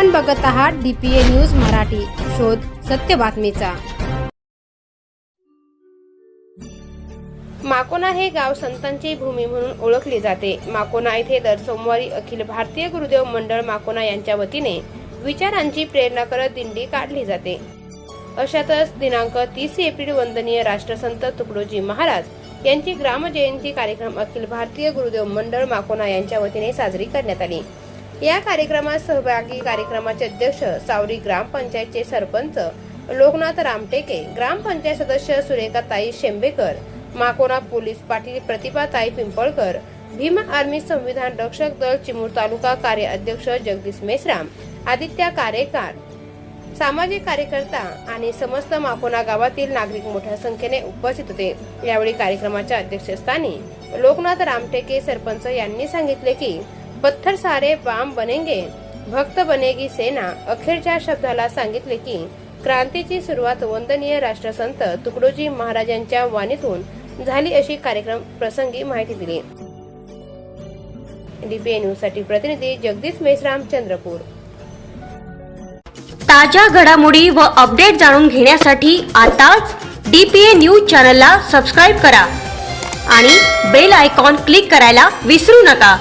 आपण बघत आहात डीपीए न्यूज मराठी. शोध सत्य बातमीचा. माकोना हे गाव संतांची भूमी म्हणून ओळखले जाते. माकोना येथे दर सोमवारी अखिल भारतीय गुरुदेव मंडळ माकोना यांच्या वतीने विचारांची प्रेरणा करत दिंडी काढली जाते. अशातच दिनांक तीस एप्रिल वंदनीय राष्ट्रसंत तुकडोजी महाराज यांची ग्रामजयंती कार्यक्रम अखिल भारतीय गुरुदेव मंडळ माकोना यांच्या वतीने साजरी करण्यात आली. या कार्यक्रमात सहभागी कार्यक्रमाचे अध्यक्ष सावरी ग्रामपंचायतचे सरपंच लोकनाथ रामटेके ग्रामपंचायत सदस्य सुरेखाताई शेंबेकर माकोना पोलीस पाटील प्रतिभाताई पिंपळकर भीम आर्मी संविधान रक्षक दल चिमूर तालुका कार्य अध्यक्ष जगदीश मेश्राम आदित्य कार्यकार सामाजिक कार्यकर्ता आणि समस्त माकोना गावातील नागरिक मोठ्या संख्येने उपस्थित होते. यावेळी कार्यक्रमाच्या अध्यक्षस्थानी लोकनाथ रामटेके सरपंच यांनी सांगितले की पत्थर सारे बाम बनेंगे. भक्त बनेगी सेना. अखेरच्या शब्दाला सांगितले की क्रांतीची सुरुवात वंदनीय राष्ट्रसंत तुकडोजी महाराजांच्या वाणीतून झाली अशी कार्यक्रम प्रसंगी माहिती दिली. डीपीए न्यूजसाठी प्रतिनिधी जगदीश मेश्राम चंद्रपूर. ताज्या घडामोडी व अपडेट जाणून घेण्यासाठी आताच डीपीए न्यूज चॅनलला सबस्क्राईब करा आणि बेल आयकॉन क्लिक करायला विसरू नका.